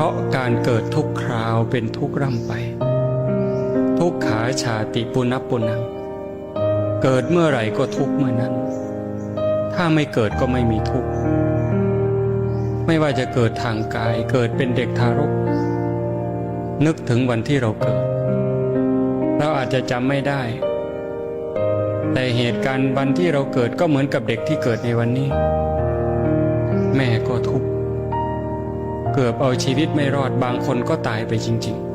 ราะการเกิดทุกคราวเป็นทุกร่ำไป ทุกขาชาติปุนับปุนังเกิดเมื่อไหร่ก็ทุกเมื่อนั้น ถ้าไม่เกิดก็ไม่มีทุกข์ไม่ว่าจะเกิดทางกายเกิดเป็นเด็กทารก นึกถึงวันที่เราเกิด เราอาจจะจำไม่ได้ แต่เหตุการณ์วันที่เราเกิดก็เหมือนกับเด็กที่เกิดในวันนี้ แม่ก็ทุกข์ เกือบเอาชีวิตไม่รอดบางคนก็ตายไปจริง ๆ